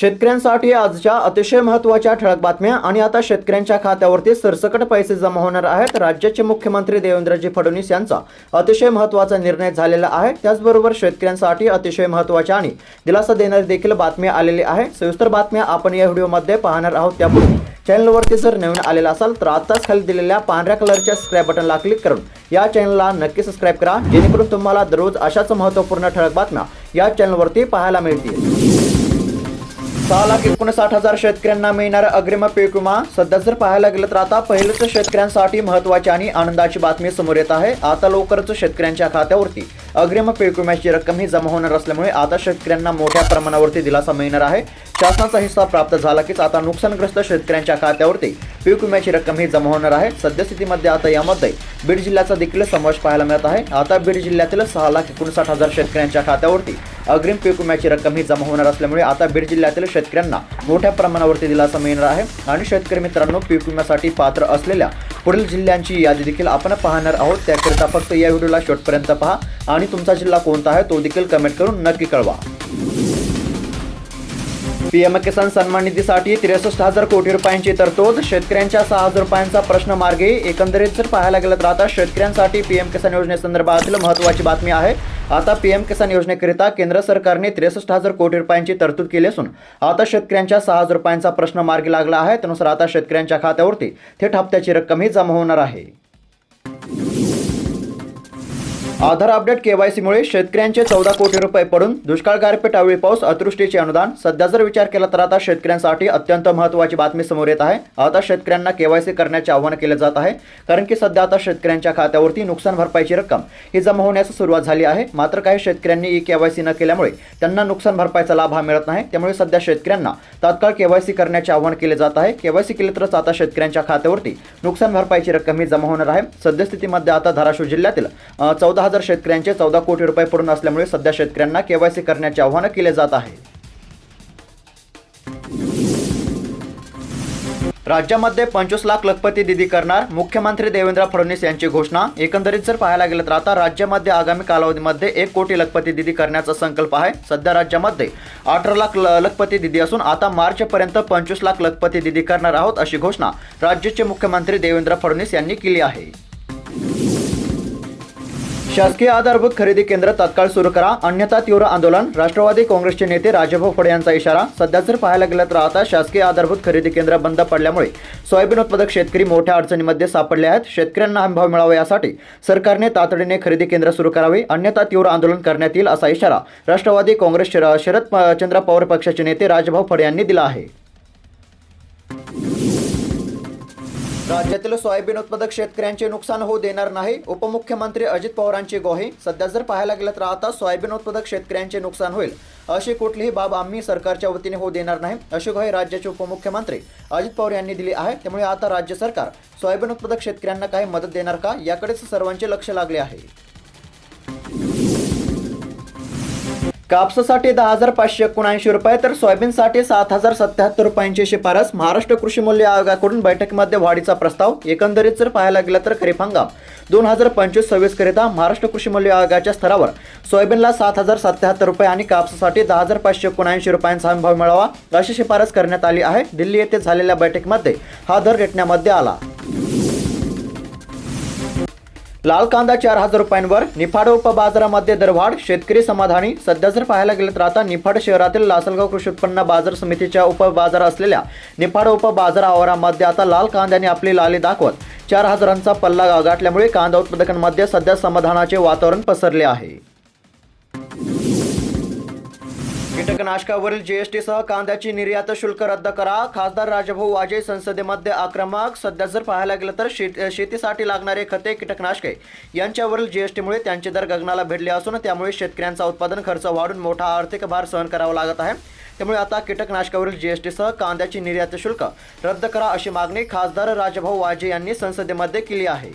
शेतकऱ्यांसाठी आजच्या अतिशय महत्त्वाच्या ठळक बातम्या आणि आता शेतकऱ्यांच्या खात्यावरती सरसकट पैसे जमा होणार आहेत. राज्याचे मुख्यमंत्री देवेंद्रजी फडणवीस यांचा अतिशय महत्त्वाचा निर्णय झालेला आहे. त्याचबरोबर शेतकऱ्यांसाठी अतिशय महत्त्वाच्या आणि दिलासा देणारी देखील बातम्या आलेली आहे. सविस्तर बातम्या आपण या व्हिडिओमध्ये पाहणार आहोत. त्यापूर्वी चॅनलवरती जर नवीन आलेला असाल तर आताच खाली दिलेल्या पांढऱ्या कलरच्या सबस्क्राईब बटनला क्लिक करून या चॅनलला नक्की सबस्क्राईब करा. जेणेकरून तुम्हाला दररोज अशाच महत्त्वपूर्ण ठळक बातम्या या चॅनलवरती पाहायला मिळतील. सहा लाख एकोणसाठ हजार शेतकऱ्यांना मिळणार अग्रिम पीक विमा. सध्या जर पाहायला गेलं तर आता पहिलंच शेतकऱ्यांसाठी महत्वाची आणि आनंदाची बातमी समोर येत आहे. आता लवकरच शेतकऱ्यांच्या खात्यावरती. अग्रिम पीक विम्याची रक्कम ही जमा होणार असल्यामुळे आता शेतकऱ्यांना मोठ्या प्रमाणावरती दिलासा मिळणार आहे. शासनाचा हिस्सा प्राप्त झाला कीच आता नुकसानग्रस्त शेतकऱ्यांच्या खात्यावरती पीक विम्याची रक्कम ही जमा होणार आहे. सद्यस्थितीमध्ये आता यामध्ये बीड जिल्ह्याचा देखील समावेश पाहायला मिळत आहे. आता बीड जिल्ह्यातील सहा लाख एकोणसाठ हजार शेतकऱ्यांच्या खात्यावरती अग्रिम पीक विम्याची रक्कम ही जमा होणार असल्यामुळे आता बीड जिल्ह्यातील शेतकऱ्यांना मोठ्या प्रमाणावरती दिलासा मिळणार आहे. आणि शेतकरी मित्रांनो पीक विम्यासाठी पात्र असलेल्या पुढील जिल्ह्यांची यादी देखील आपण पाहणार आहोत. त्याकरिता फक्त या व्हिडिओला शेवटपर्यंत पहा. आणि तुमचा जिल्हा कोणता आहे तो देखील कमेंट करून नक्की कळवा. पीएम किसान सन्मान निधीसाठी त्रेसष्ट हजार कोटी रुपयांची तरतूद. शेतकऱ्यांच्या सहा हजार रुपयांचा प्रश्न मार्गे एकंदरीत जर पाहायला गेलं तर आता शेतकऱ्यांसाठी पीएम किसान योजनेसंदर्भातील महत्त्वाची बातमी आहे. आता पीएम किसान योजनेकरिता केंद्र सरकारने त्रेसष्ट हजार कोटी रुपयांची तरतूद केली असून आता शेतकऱ्यांच्या सहा हजार रुपयांचा प्रश्न मार्गी लागला आहे. त्यानुसार आता शेतकऱ्यांच्या खात्यावरती थेट हप्त्याची रक्कमही जमा होणार आहे. आधार अपडेट केवायसीमुळे शेतकऱ्यांचे चौदा कोटी रुपये पडून दुष्काळ गारपीट अवळी पाऊस अतृष्टीचे अनुदान. सध्या जर विचार केला तर आता शेतकऱ्यांसाठी अत्यंत महत्त्वाची बातमी समोर येत आहे. आता शेतकऱ्यांना केवायसी करण्याचे आवाहन केले जात आहे. कारण की सध्या आता शेतकऱ्यांच्या खात्यावरती नुकसान भरपाईची रक्कम ही जमा होण्यास सुरुवात झाली आहे. मात्र काही शेतकऱ्यांनी ई केवायसी न केल्यामुळे त्यांना नुकसान भरपाईचा लाभ हा मिळत नाही. त्यामुळे सध्या शेतकऱ्यांना तात्काळ केवायसी करण्याचे आवाहन केले जात आहे. केवायसी केले तरच आता शेतकऱ्यांच्या खात्यावरती नुकसान भरपाईची रक्कम ही जमा होणार आहे. सद्यस्थितीमध्ये आता धाराशिव जिल्ह्यातील चौदा हजार शेतकऱ्यांचे चौदा कोटी रुपये पडून असल्यामुळे सध्या शेतकऱ्यांना केवायसी करण्याचे आवाहन केले जात आहे. राज्यामध्ये पंचवीस लाख लखपती दिदी करणार मुख्यमंत्री देवेंद्र फडणवीस यांची घोषणा. एकंदरीत जर पाहायला गेलं तर आता राज्यामध्ये आगामी कालावधीमध्ये एक कोटी लखपती दिदी करण्याचा संकल्प आहे. सध्या राज्यामध्ये अठरा लाख लखपती दिदी असून आता मार्चपर्यंत पंचवीस लाख लखपती दिदी करणार आहोत अशी घोषणा राज्याचे मुख्यमंत्री देवेंद्र फडणवीस यांनी केली आहे. शासकीय आधारभूत खरेदी केंद्र तात्काळ सुरू करा. अन्यथा तीव्र आंदोलन. राष्ट्रवादी काँग्रेसचे नेते राजभाऊ फडे यांचा इशारा. सध्या जर पाहायला गेलं तर आता शासकीय आधारभूत खरेदी केंद्र बंद पडल्यामुळे सोयाबीन उत्पादक शेतकरी मोठ्या अडचणीमध्ये सापडले आहेत. शेतकऱ्यांना हमीभाव मिळावा यासाठी सरकारने तातडीने खरेदी केंद्र सुरू करावे. अन्यथा तीव्र आंदोलन करण्यात येईल असा इशारा राष्ट्रवादी काँग्रेस शर- शरद प- चंद्र पवार पक्षाचे नेते राजभाऊ फडे यांनी दिला आहे. राज्यातील सोयाबीन उत्पादक शेतकऱ्यांचे नुकसान होऊ देणार नाही. उपमुख्यमंत्री अजित पवारांची ग्वाही सध्या जर पाहायला गेलं तर आता सोयाबीन उत्पादक शेतकऱ्यांचे नुकसान होईल. अशी कुठलीही बाब आम्ही सरकारच्या वतीने होऊ देणार नाही अशी ग्वाही राज्याचे उपमुख्यमंत्री अजित पवार यांनी दिली आहे. त्यामुळे आता राज्य सरकार सोयाबीन उत्पादक शेतकऱ्यांना काही मदत देणार का? याकडेच सर्वांचे लक्ष लागले आहे. कापसासाठी दहा हजार पाचशे एकोणऐंशी रुपये तर सोयाबीनसाठी सात हजार सत्याहत्तर रुपयांची शिफारस. महाराष्ट्र कृषी मूल्य आयोगाकडून बैठकीमध्ये वाढीचा प्रस्ताव. एकंदरीत जर पाहायला गेला तर खरीप हंगाम दोन हजार पंचवीस सव्वीस करिता महाराष्ट्र कृषी मूल्य आयोगाच्या स्तरावर सोयाबीनला सात हजार सत्याहत्तर रुपये आणि कापसासाठी दहा हजार पाचशे एकोणऐंशी रुपयांचा हमीभाव मिळावा अशी शिफारस करण्यात आली आहे. दिल्ली येथे झालेल्या बैठकीमध्ये हा दर रेटण्यामध्ये आला. लाल कांदा चार हजार रुपयांवर निफाड उपबाजारामध्ये दरवाढ शेतकरी समाधानी. सध्या जर पाहायला गेलं तर आता निफाड शहरातील लासलगाव कृषी उत्पन्न बाजार समितीच्या उपबाजार असलेल्या निफाड उपबाजार आवारामध्ये आता लाल कांद्याने आपली लाली दाखवत. चार हजारांचा पल्ला गाठल्यामुळे कांदा उत्पादकांमध्ये सध्या समाधानाचे वातावरण पसरले आहे. कीटकनाशकावरील जीएसटीसह कांद्याची निर्यात शुल्क रद्द करा. खासदार राजभाऊ वाजे संसदेमध्ये आक्रमक. सध्या जर पाहायला गेलं तर शेत शेतीसाठी लागणारे खते कीटकनाशके. यांच्यावरील जीएसटीमुळे त्यांचे दर गगनाला भिडले असून त्यामुळे शेतकऱ्यांचा उत्पादन खर्च वाढून मोठा आर्थिक भार सहन करावा लागत आहे. त्यामुळे आता कीटकनाशकावरील जीएसटीसह कांद्याची निर्यात शुल्क रद्द करा अशी मागणी खासदार राजभाऊ वाजे यांनी संसदेमध्ये केली आहे.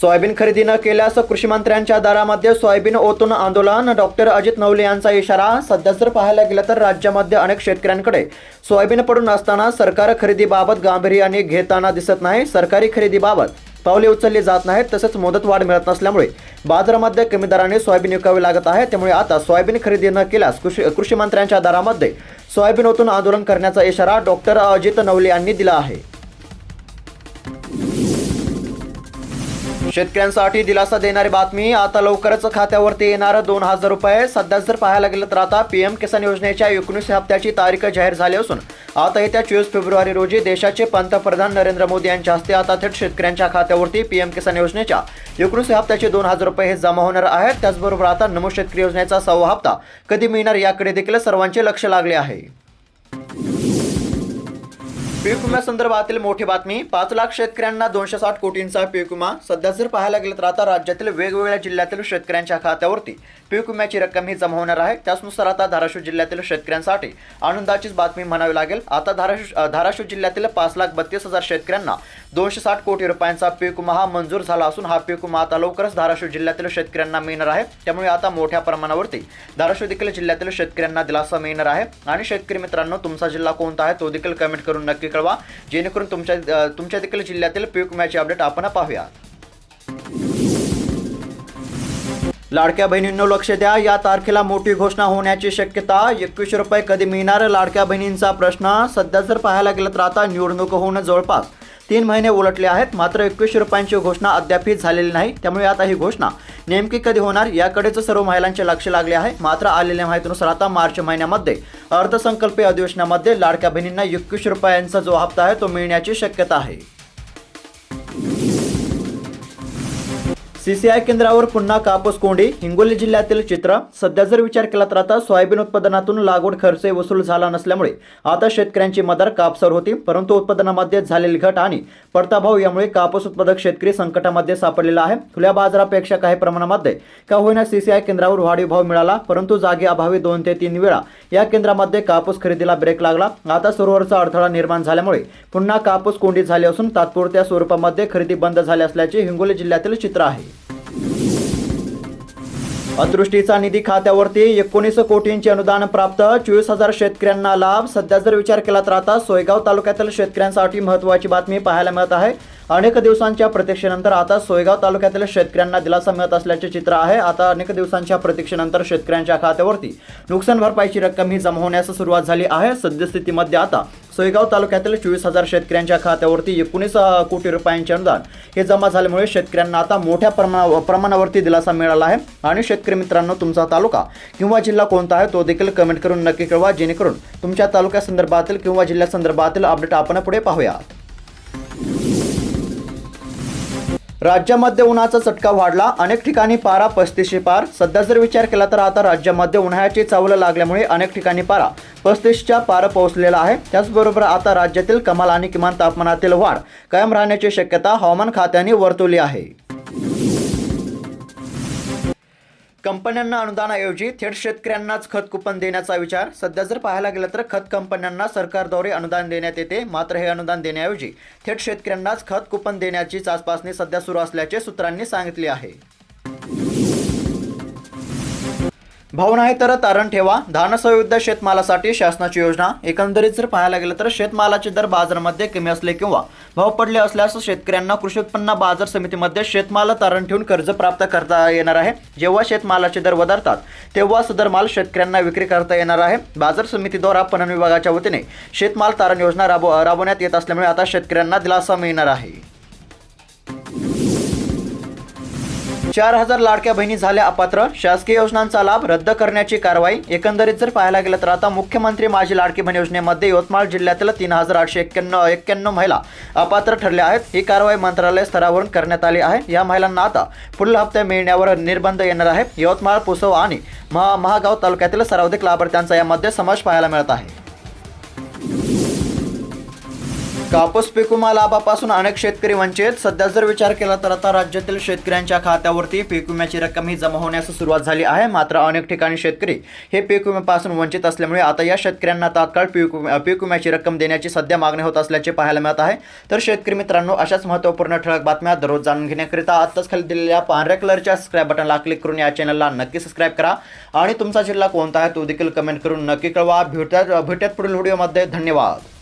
सोयाबीन खरेदी न केल्यास कृषीमंत्र्यांच्या दरामध्ये दारामध्ये सोयाबीन ओतून आंदोलन. डॉक्टर अजित नवले यांचा इशारा सध्या जर पाहायला गेलं तर राज्यामध्ये अनेक शेतकऱ्यांकडे सोयाबीन पडून असताना सरकार खरेदीबाबत गांभीर्याने घेताना दिसत नाही. सरकारी खरेदीबाबत पावले उचलली जात नाहीत तसेच मुदतवाढ मिळत नसल्यामुळे बाजारामध्ये कमी दराने सोयाबीन विकावे लागत आहे. त्यामुळे आता सोयाबीन खरेदी न केल्यास कृषी कृषी मंत्र्यांच्या दरामध्ये सोयाबीन ओतून आंदोलन करण्याचा इशारा डॉक्टर अजित नवले यांनी दिला आहे. शेतकऱ्यांसाठी दिलासा देणारी बातमी आता लवकरच खात्यावरती येणार. दोन हजार रुपये सध्या जर पाहायला गेलं तर आता पीएम किसान योजनेच्या एकोणीस हप्त्याची तारीख जाहीर झाली असून आता येत्या चोवीस फेब्रुवारी रोजी देशाचे पंतप्रधान नरेंद्र मोदी यांच्या हस्ते आता थेट शेतकऱ्यांच्या खात्यावरती पीएम किसान योजनेच्या एकोणीस हप्त्याचे दोन हजार रुपये हे जमा होणार आहेत. त्याचबरोबर आता नमो शेतकरी योजनेचा सहावा हप्ता कधी मिळणार याकडे देखील सर्वांचे लक्ष लागले आहे. पीक विम्यासंदर्भातील मोठी बातमी. पाच लाख शेतकऱ्यांना दोनशे साठ कोटींचा पीक विमा सध्या जर पाहायला गेलं तर आता राज्यातील वेगवेगळ्या जिल्ह्यातील शेतकऱ्यांच्या खात्यावरती पीक विम्याची रक्कम ही जमा होणार आहे. त्याचनुसार आता धाराशिव जिल्ह्यातील शेतकऱ्यांसाठी आनंदाचीच बातमी म्हणावी लागेल. आता धाराशिव धाराशिव जिल्ह्यातील पाच लाख बत्तीस हजार शेतकऱ्यांना दोनशे साठ कोटी रुपयांचा पीक विमा हा मंजूर झाला असून हा पीक विमा आता लवकरच धाराशिव जिल्ह्यातील शेतकऱ्यांना मिळणार आहे. त्यामुळे आता मोठ्या प्रमाणावरती धाराशिव देखील जिल्ह्यातील शेतकऱ्यांना दिलासा मिळणार आहे. आणि शेतकरी मित्रांनो तुमचा जिल्हा कोणता आहे तो देखील कमेंट करून नक्की कळवा. जेणेकरून तुमच्या तुमच्या देखील जिल्ह्यातील पीक विम्याची अपडेट आपण पाहूया. लाडक्या बहिणींनो लक्ष द्या. या तारखेला मोठी घोषणा होण्याची शक्यता एकवीसशे रुपये कधी मिळणार? लाडक्या बहिणींचा प्रश्न सध्या जर पाहायला गेलं तर आता निवडणूक होऊन जवळपास तीन महिने उलटले आहेत मात्र एकवीसशे रुपयांची घोषणा अद्यापही झालेली नाही. त्यामुळे आता ही घोषणा नेमकी कधी होणार याकडेच सर्व महिलांचे लक्ष लागले आहे. मात्र आलेल्या माहितीनुसार आता मार्च महिन्यामध्ये अर्थसंकल्पीय अधिवेशनामध्ये लाडक्या बहिणींना एकवीसशे रुपयांचा जो हप्ता आहे तो मिळण्याची शक्यता आहे. सीसीआय केंद्रावर पुन्हा कापूस कोंडी. हिंगोली जिल्ह्यातील चित्र. सध्या जर विचार केला तर आता सोयाबीन उत्पादनातून लागवड खर्च वसूल झाला नसल्यामुळे आता शेतकऱ्यांची मदार कापसावर होती. परंतु उत्पादनामध्ये झालेली घट आणि पडताभाव यामुळे कापूस उत्पादक शेतकरी संकटामध्ये सापडलेला आहे. खुल्या बाजारापेक्षा काही प्रमाणामध्ये का होईना सीसीआय केंद्रावर वाढीव भाव मिळाला. परंतु जागे अभावी दोन ते तीन वेळा या केंद्रामध्ये कापूस खरेदीला ब्रेक लागला. आता सरोवरचा अडथळा निर्माण झाल्यामुळे पुन्हा कापूस कोंडी झाली असून तात्पुरत्या स्वरूपामध्ये खरेदी बंद झाली असल्याचे हिंगोली जिल्ह्यातील चित्र आहे. अदृष्टीचा निधी खात्यावरती एकोणीस कोटींचे अनुदान प्राप्त. चोवीस हजार शेतकऱ्यांना लाभ. सध्या जर विचार केला तर आता सोयगाव तालुक्यातील शेतकऱ्यांसाठी महत्त्वाची बातमी पाहायला मिळत आहे. अनेक दिवसांच्या प्रतीक्षेनंतर आता सोयगाव तालुक्यातील शेतकऱ्यांना दिलासा मिळत असल्याचे चित्र आहे. आता अनेक दिवसांच्या प्रतीक्षेनंतर शेतकऱ्यांच्या खात्यावरती नुकसान भरपाईची रक्कम ही जमा होण्यास सुरुवात झाली आहे. सद्यस्थितीमध्ये आता सोयगाव तालुक्यातील चोवीस हजार शेतकऱ्यांच्या खात्यावरती एकोणीस कोटी रुपयांचे अनुदान हे जमा झाल्यामुळे शेतकऱ्यांना आता मोठ्या प्रमाणा प्रमाणावरती दिलासा मिळाला आहे. आणि शेतकरी मित्रांनो तुमचा तालुका किंवा जिल्हा कोणता आहे तो देखील कमेंट करून नक्की कळवा जेणेकरून तुमच्या तालुक्यासंदर्भातील किंवा जिल्ह्यासंदर्भातील अपडेट आपण पुढे पाहूयात. राज्यामध्ये उन्हाचा चटका वाढला. अनेक ठिकाणी पारा पस्तीसशे पार. सध्या जर विचार केला तर आता राज्यामध्ये उन्हाळ्याची चावलं लागल्यामुळे अनेक ठिकाणी पारा पस्तीसच्या पार पोहोचलेला आहे. त्याचबरोबर आता राज्यातील कमाल आणि किमान तापमानातील वाढ कायम राहण्याची शक्यता हवामान खात्याने वर्तवली आहे. कंपन्यांना अनुदानाऐवजी थेट शेतकऱ्यांनाच खत कुपन देण्याचा विचार. सध्या जर पाहायला गेलं तर खत कंपन्यांना सरकारद्वारे अनुदान देण्यात येते. मात्र हे अनुदान देण्याऐवजी थेट शेतकऱ्यांनाच खत कुपन देण्याची चाचपासणी सध्या सुरू असल्याचे सूत्रांनी सांगितले आहे. भाव नाही तर तारण ठेवा. धान संयुद्ध शेतमालासाठी शासनाची योजना. एकंदरीत जर पाहायला गेलं तर शेतमालाचे दर बाजारामध्ये कमी असले किंवा भाव पडले असल्यास शेतकऱ्यांना कृषी उत्पन्न बाजार समितीमध्ये शेतमाल तारण ठेवून कर्ज प्राप्त करता येणार आहे. जेव्हा शेतमालाचे दर वधारतात तेव्हा सदर माल शेतकऱ्यांना विक्री करता येणार आहे. बाजार समितीद्वारा पणन विभागाच्या वतीने शेतमाल तारण योजना राबव राबवण्यात येत असल्यामुळे आता शेतकऱ्यांना दिलासा मिळणार आहे. चार हजार लाडक्या बहिणी झाल्या अपात्र. शासकीय योजनांचा लाभ रद्द करण्याची कारवाई. एकंदरीत जर पाहायला गेलं तर आता मुख्यमंत्री माझी लाडकी बहीण योजनेमध्ये यवतमाळ जिल्ह्यातील तीन हजार आठशे एक्क्याण्णव एक्क्याण्णव महिला अपात्र ठरल्या आहेत. ही कारवाई मंत्रालय स्तरावरून करण्यात आली आहे. या महिलांना आता पुढील हप्ते मिळण्यावर निर्बंध येणार आहे यवतमाळ पुसव आणि महा महागाव तालुक्यातील सर्वाधिक लाभार्थ्यांचा यामध्ये समावेश पाहायला मिळत आहे. कापूस पीक विमा लाभापासून अनेक शेतकरी वंचित. सध्या जर विचार केला तर आता राज्यातील शेतकऱ्यांच्या खात्यावरती पीक विम्याची रक्कम ही जमा होण्यास सुरुवात झाली आहे. मात्र अनेक ठिकाणी शेतकरी हे पीक विम्यापासून वंचित असल्यामुळे आता या शेतकऱ्यांना तात्काळ पीक पीक विम्याची रक्कम देण्याची सध्या मागणी होत असल्याचे पाहायला मिळत आहे. तर शेतकरी मित्रांनो अशाच महत्त्वपूर्ण ठळक बातम्या दररोज जाणून घेण्याकरिता आत्ताच खाली दिलेल्या पांढऱ्या कलरच्या सबस्क्राईब बटनला क्लिक करून या चॅनलला नक्की सबस्क्राईब करा. आणि तुमचा जिल्हा कोणता आहे तो देखील कमेंट करून नक्की कळवा. भेटत भेटत पुढील व्हिडिओमध्ये धन्यवाद.